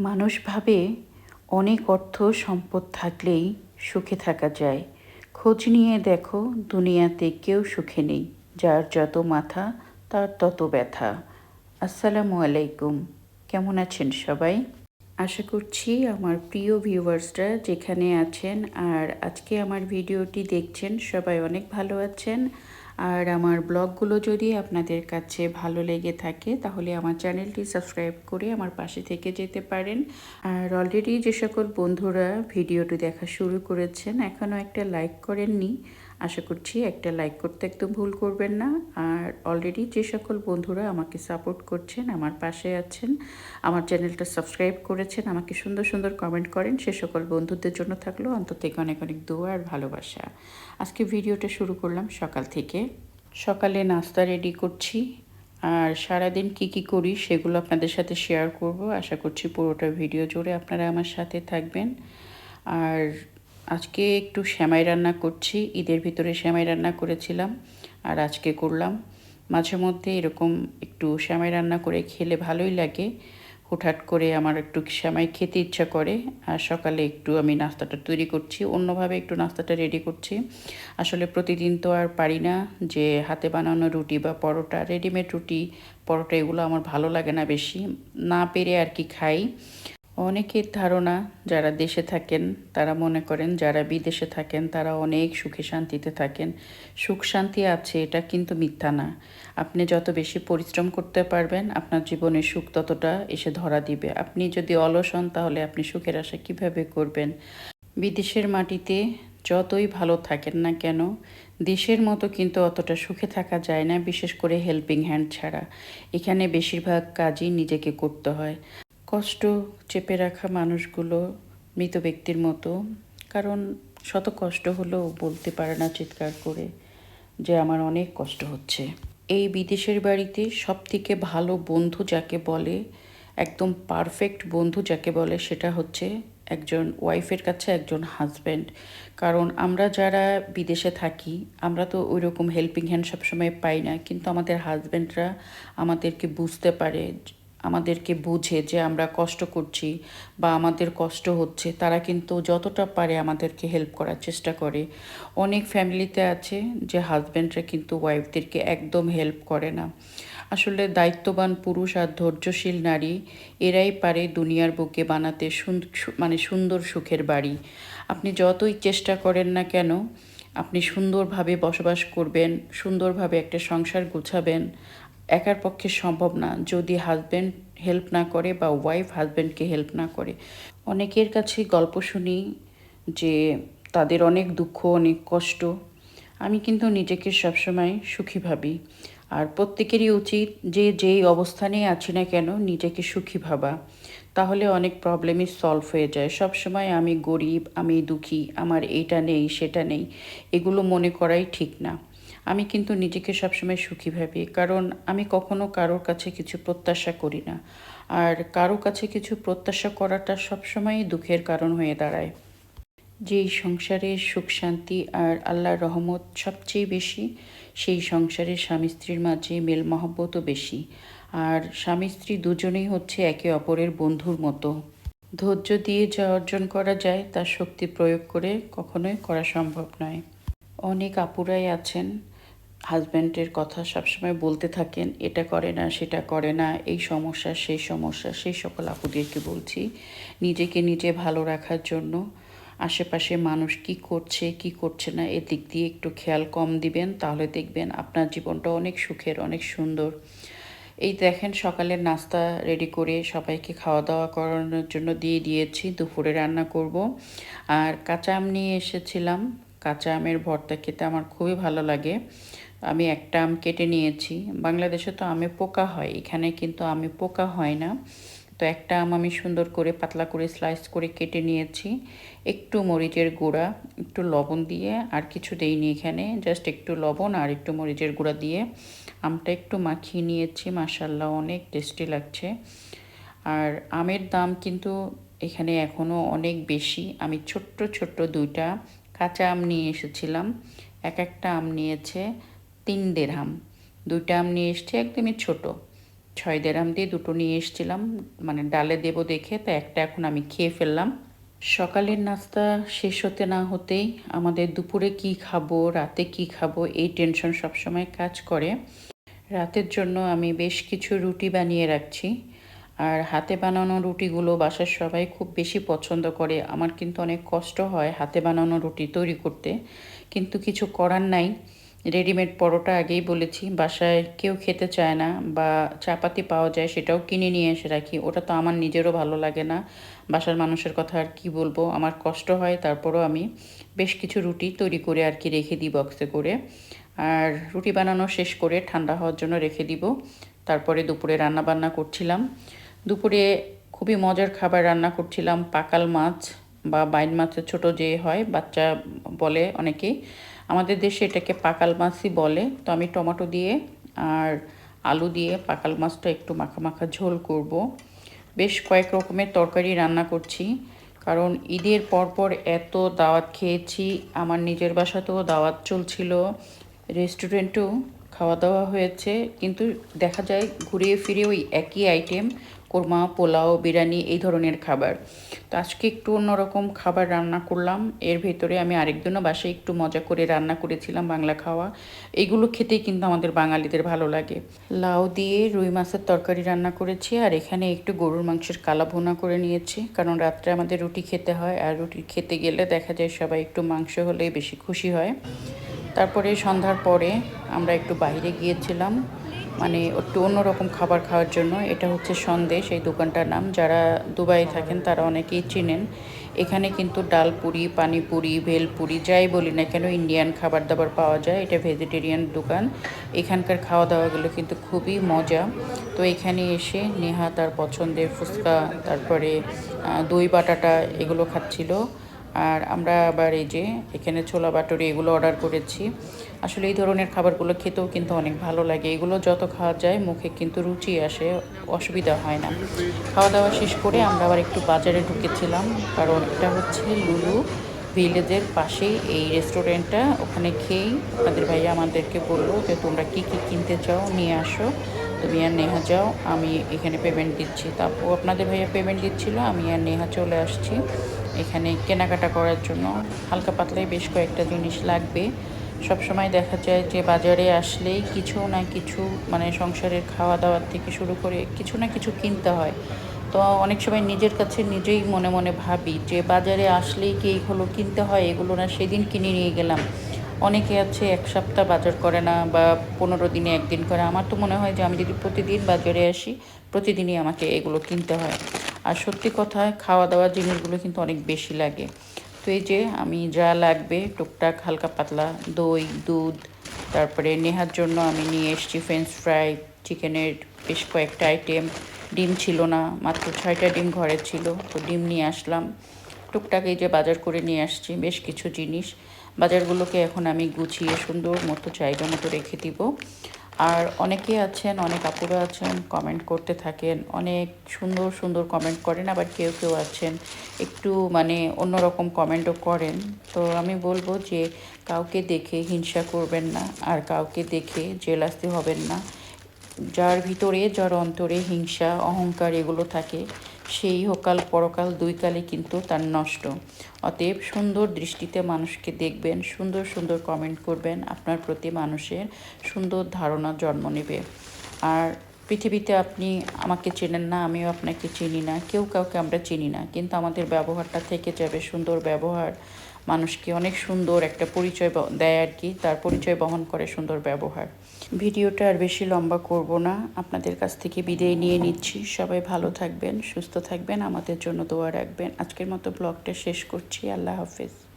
মানুষ ভাবে অনেক অর্থ সম্পদ থাকলেই সুখে থাকা যায়। খোঁজ নিয়ে দেখো, দুনিয়াতে কেউ সুখে নেই। যার যত মাথা, তার তত ব্যথা। আসসালামু আলাইকুম। কেমন আছেন সবাই? আশা করছি আমার প্রিয় ভিউয়ার্সরা যেখানে আছেন আর আজকে আমার ভিডিওটি দেখছেন সবাই অনেক ভালো আছেন। আর আমার ব্লগগুলো যদি আপনাদের কাছে ভালো লেগে থাকে, তাহলে আমার চ্যানেলটি সাবস্ক্রাইব করে আমার পাশে থেকে যেতে পারেন। আর অলরেডি যে সকল বন্ধুরা ভিডিওটি দেখা শুরু করেছেন, এখনও একটা লাইক করেননি। আশা করছি একটা লাইক করতে একদম ভুল করবেন না। আর অলরেডি যে সকল বন্ধুরা আমাকে সাপোর্ট করছেন, আমার পাশে আছেন, আমার চ্যানেলটা সাবস্ক্রাইব করেছেন, আমাকে সুন্দর সুন্দর কমেন্ট করেন, সে সকল বন্ধুদের জন্য থাকল অন্তত অনেক অনেক দোয়া আর ভালোবাসা। আজকে ভিডিওটা শুরু করলাম সকাল থেকে। সকালে নাস্তা রেডি করছি। আর সারাদিন কি কি করি সেগুলো আপনাদের সাথে শেয়ার করব। আশা করছি পুরোটা ভিডিও জুড়ে আপনারা আমার সাথে থাকবেন। আর আজকে একটু শ্যামাই রান্না করছি, ঈদের ভিতরে শ্যামাই রান্না করেছিলাম আর আজকে করলাম। মাঝে মধ্যে এরকম একটু শ্যামাই রান্না করে খেলে ভালোই লাগে। হুটহাট করে আমার একটু শ্যামাই খেতে ইচ্ছা করে আর সকালে একটু আমি নাস্তাটা তৈরি করছি, অন্যভাবে একটু নাস্তাটা রেডি করছি। আসলে প্রতিদিন তো আর পারি না যে হাতে বানানো রুটি বা পরোটা রেডিমেড রুটি, পরোটা এগুলো আমার ভালো লাগে না বেশি। না পেরে আর কি খাই। অনেকের ধারণা, যারা দেশে থাকেন, তারা মনে করেন, যারা বিদেশে থাকেন, তারা অনেক সুখে শান্তিতে থাকেন। সুখ শান্তি আছে, এটা কিন্তু মিথ্যা না। আপনি যত বেশি পরিশ্রম করতে পারবেন, আপনার জীবনে সুখ ততটা এসে ধরা দিবে। আপনি যদি অলস হন, তাহলে আপনি সুখের আশা কীভাবে করবেন? বিদেশের মাটিতে যতই ভালো থাকেন না কেন, দেশের মতো কিন্তু অতটা সুখে থাকা যায় না, বিশেষ করে হেল্পিং হ্যান্ড ছাড়া। এখানে বেশিরভাগ কাজই নিজেকে করতে হয়। কষ্ট চেপে রাখা মানুষগুলো মৃত ব্যক্তির মতো। কারণ শত কষ্ট হলেও বলতে পারে না চিৎকার করে যে আমার অনেক কষ্ট হচ্ছে। এই বিদেশের বাড়িতে সব থেকে ভালো বন্ধু যাকে বলে, একদম পারফেক্ট বন্ধু যাকে বলে, সেটা হচ্ছে একজন ওয়াইফের কাছে একজন হাজব্যান্ড কারণ আমরা যারা বিদেশে থাকি, আমরা তো ওই রকম হেল্পিং হ্যান্ড সবসময় পাই না। কিন্তু আমাদের হাজব্যান্ডরা আমাদেরকে বুঝতে পারে আমাদেরকে বুঝে যে আমরা কষ্ট করছি বা আমাদের কষ্ট হচ্ছে, তারা কিন্তু যতটা পারে আমাদেরকে হেল্প করার চেষ্টা করে। অনেক ফ্যামিলিতে আছে যে হাজব্যান্ডরা কিন্তু ওয়াইফদেরকে একদম হেল্প করে না। আসলে দায়িত্ববান পুরুষ আর ধৈর্যশীল নারী, এরাই পারে দুনিয়ার বুকে বানাতে মানে সুন্দর সুখের বাড়ি। আপনি যতই চেষ্টা করেন না কেন, আপনি সুন্দরভাবে বসবাস করবেন, সুন্দরভাবে একটা সংসার গুছাবেন একার পক্ষে সম্ভব না। যদি হাজব্যান্ড হেল্প না করে বা ওয়াইফ হাজব্যান্ডকে হেল্প না করে। অনেকের কাছে গল্প শুনি যে তাদের অনেক দুঃখ, অনেক কষ্ট। আমি কিন্তু নিজেকে সবসময় সুখী ভাবি। আর প্রত্যেকেরই উচিত যে যেই অবস্থানেই আছি না কেন নিজেকে সুখী ভাবা। তাহলে অনেক প্রবলেমই সলভ হয়ে যায়। সব সময় আমি গরিব, আমি দুঃখী, আমার এইটা নেই, সেটা নেই। এগুলো মনে করাই ঠিক না। আমি কিন্তু নিজেকে সবসময় সুখী ভাবি, কারণ আমি কখনো কারোর কাছে কিছু প্রত্যাশা করি না। আর কারও কাছে কিছু প্রত্যাশা করাটা সবসময়ই দুঃখের কারণ হয়ে দাঁড়ায়। যেই সংসারে সুখ, শান্তি আর আল্লাহর রহমত সবচেয়ে বেশি, সেই সংসারে স্বামী স্ত্রীর মাঝে মেল মহব্বতও বেশি। আর স্বামী স্ত্রী দুজনেই হচ্ছে একে অপরের বন্ধুর মতো। ধৈর্য দিয়ে যা অর্জন করা যায় তার শক্তি প্রয়োগ করে কখনোই করা সম্ভব নয়। অনেক আপুরাই আছেন হাজব্যান্ডের কথা সবসময় বলতে থাকেন, এটা করে না, সেটা করে না, এই সমস্যা, সেই সমস্যা, সেই সকল আপুদেরকে বলছি, নিজেকে নিজে ভালো রাখার জন্য আশেপাশে মানুষ কি করছে কি করছে না এদিক দিয়ে একটু খেয়াল কম দিবেন, তাহলে দেখবেন আপনার জীবনটা অনেক সুখের, অনেক সুন্দর। এই দেখেন সকালের নাস্তা রেডি করে সবাইকে খাওয়া দাওয়া করানোর জন্য দিয়ে দিয়েছি, দুপুরে রান্না করব। আর কাঁচা আম নিয়ে এসেছিলাম কাঁচা আমের ভর্তা খেতে আমার খুবই ভালো লাগে। আমি একটা আম কেটে নিয়েছি। বাংলাদেশে তো আমে পোকা হয়, এখানে কিন্তু আমে পোকা হয় না। তো একটা আম আমি সুন্দর করে পাতলা করে স্লাইস করে কেটে নিয়েছি। একটু মরিচের গুঁড়া, একটু লবণ দিয়ে আর কিছু দেইনি এখানে জাস্ট একটু লবণ আর একটু মরিচের গুঁড়া দিয়ে আমটা একটু মাখিয়ে নিয়েছি। মাসাল্লাহ অনেক টেস্টি লাগছে। আর আমের দাম কিন্তু এখানে এখনও অনেক বেশি। আমি ছোট্ট ছোট্ট দুইটা কাঁচা আম নিয়ে এসেছিলাম। এক একটা আম নিয়েছে তিন দেড়হাম। দুইটা আম নিয়ে এসছি একদমই ছোট। ছয় দেরাম দিয়ে দুটো নিয়ে এসেছিলাম। মানে ডালে দেবো দেখে, তা একটা এখন আমি খেয়ে ফেললাম। সকালের নাস্তা শেষ হতে না হতেই আমাদের দুপুরে কি খাব, রাতে কি খাব, এই টেনশন সবসময় কাজ করে। রাতের জন্য আমি বেশ কিছু রুটি বানিয়ে রাখছি। আর হাতে বানানো রুটিগুলো বাসার সবাই খুব বেশি পছন্দ করে। আমার কিন্তু অনেক কষ্ট হয় হাতে বানানো রুটি তৈরি করতে। কিন্তু কিছু করার নাই। রেডিমেড পরোটা আগেই বলেছি, বাসায় কেউ খেতে চায় না বা চাপাতি পাওয়া যায় সেটাও কিনে নিয়ে এসে রাখি। ওটা তো আমার নিজেরও ভালো লাগে না। বাসার মানুষের কথা আর কি বলব? আমার কষ্ট হয়, তারপরও আমি বেশ কিছু রুটি তৈরি করে আর কি রেখে দিই বক্সে করে। আর রুটি বানানো শেষ করে ঠান্ডা হওয়ার জন্য রেখে দিব। তারপরে দুপুরে রান্না বান্না করছিলাম। দুপুরে খুবই মজার খাবার রান্না করছিলাম, পাকাল মাছ বা বাইন মাছের ছোট যে হয়, বাচ্চা বলে অনেকেই। আমাদের দেশে এটাকে পাকাল মাছই বলে। তো আমি টমেটো দিয়ে আর আলু দিয়ে পাকাল মাছটা একটু মাখা মাখা ঝোল করব। বেশ কয়েক রকমের তরকারি রান্না করছি, কারণ ঈদের পরপর এত দাওয়াত খেয়েছি, আমার নিজের বাসাতেও দাওয়াত চলছিল, রেস্টুরেন্টেও। খাওয়া দাওয়া হয়েছে। কিন্তু দেখা যায় ঘুরিয়ে ফিরে ওই একই আইটেম কোরমা, পোলাও, বিরিয়ানি এই ধরনের খাবার। তো আজকে একটু অন্যরকম খাবার রান্না করলাম। এর ভেতরে আমি আরেকদিনও বাসায় একটু মজা করে রান্না করেছিলাম বাংলা খাওয়া। এইগুলো খেতেই কিন্তু আমাদের বাঙালিদের ভালো লাগে। লাউ দিয়ে রুই মাছের তরকারি রান্না করেছি আর এখানে একটু গরুর মাংসের কালা ভুনা করে নিয়েছি। কারণ রাত্রে আমাদের রুটি খেতে হয়। আর রুটি খেতে গেলে দেখা যায় সবাই একটু মাংস হলে বেশি খুশি হয়। তারপরে সন্ধ্যার পরে আমরা একটু বাইরে গিয়েছিলাম। মানে একটু অন্যরকম খাবার খাওয়ার জন্য। এটা হচ্ছে সন্দেশ এই দোকানটার নাম। যারা দুবাই থাকেন, তারা অনেকেই চিনেন। এখানে কিন্তু ডাল পুরি পানিপুরি ভেলপুরি যাই বলি না কেন ইন্ডিয়ান খাবার দাবার পাওয়া যায়। এটা ভেজিটেরিয়ান দোকান। এখানকার খাওয়া দাওয়াগুলো কিন্তু খুবই মজা। তো এখানে এসে নেহা তার পছন্দের ফুচকা, তারপরে দই, বাটাটা এগুলো খাচ্ছিল। আর আমরা আবার এই যে এখানে ছোলা বাটরি এগুলো অর্ডার করেছি। আসলে এই ধরনের খাবারগুলো খেতেও কিন্তু অনেক ভালো লাগে। এগুলো যত খাওয়া যায় মুখে কিন্তু রুচি আসে, অসুবিধা হয় না। খাওয়া দাওয়া শেষ করে আমরা আবার একটু বাজারে ঢুকেছিলাম, কারণ এটা হচ্ছে লুলু ভিলেজের পাশেই এই রেস্টুরেন্টটা ওখানে খেয়েই আপনাদের ভাইয়া আমাদেরকে বলল যে, তোমরা কি কি কিনতে চাও নিয়ে আসো। তুমি আর নেহা যাও, আমি এখানে পেমেন্ট দিচ্ছি। তারপর আপনাদের ভাইয়া পেমেন্ট দিচ্ছিল, আমি আর নেহা চলে আসছি। এখানে কেনাকাটা করার জন্য হালকা পাতলাই বেশ কয়েকটা জিনিস লাগবে। সব সময় দেখা যায় যে বাজারে আসলেই কিছু না কিছু মানে সংসারের খাওয়া দাওয়ার থেকে শুরু করে কিছু না কিছু কিনতে হয়। তো অনেক সময় নিজের কাছে নিজেই মনে মনে ভাবি যে বাজারে আসলেই কি এইগুলো কিনতে হয়, এগুলো না সেদিন কিনে নিয়ে গেলাম। অনেকে আছে এক সপ্তাহ বাজার করে না বা পনেরো দিনে একদিন করে। আমার তো মনে হয় যে আমি যদি প্রতিদিন বাজারে আসি, প্রতিদিনই আমাকে এগুলো কিনতে হয়। আর সত্যি কথায় খাওয়া দাওয়া জিনিসগুলো কিন্তু অনেক বেশি লাগে। তো এই যে, আমি যা লাগবে, টুকটাক হালকা পাতলা দই, দুধ, তারপরে নেহার জন্য আমি নিয়ে এসেছি ফ্রেঞ্চ ফ্রাই চিকেনের বেশ কয়েকটা আইটেম ডিম ছিল না, মাত্র ছয়টা ডিম ঘরে ছিল, তো ডিম নিয়ে আসলাম। টুকটাক এই যে বাজার করে নিয়ে আসছি বেশ কিছু জিনিস। বাজারগুলোকে এখন আমি গুছিয়ে সুন্দর মতো জায়গা মতো রেখে দিব। আর অনেকে আছেন, অনেক আপুরা আছেন কমেন্ট করতে থাকেন, অনেক সুন্দর সুন্দর কমেন্ট করেন, আবার কেউ কেউ আছেন, একটু মানে অন্যরকম কমেন্টও করেন। তো আমি বলব যে কাউকে দেখে হিংসা করবেন না, আর কাউকে দেখে জেলাসি হবেন না। যার ভিতরে, যার অন্তরে হিংসা, অহংকার এগুলো থাকে সেই হোকাল পরকাল দুই কালে কিন্তু তার নষ্ট। অতএব সুন্দর দৃষ্টিতে মানুষকে দেখবেন, সুন্দর সুন্দর কমেন্ট করবেন, আপনার প্রতি মানুষের সুন্দর ধারণা জন্ম নেবে। আর পৃথিবীতে আপনি আমাকে চেনেন না, আমিও আপনাকে চিনি না, কেউ কাউকে আমরা চিনি না। কিন্তু আমাদের ব্যবহারটা থেকে যাবে সুন্দর ব্যবহার। মানুষকে অনেক সুন্দর একটা পরিচয় দেয় আর কি, তার পরিচয় বহন করে সুন্দর ব্যবহার। ভিডিওটা আর বেশি লম্বা করব না, আপনাদের কাছ থেকে বিদায় নিয়ে নিচ্ছি। সবাই ভালো থাকবেন, সুস্থ থাকবেন, আমাদের জন্য দোয়া রাখবেন। আজকের মতো ব্লগটা শেষ করছি, আল্লাহ হাফেজ।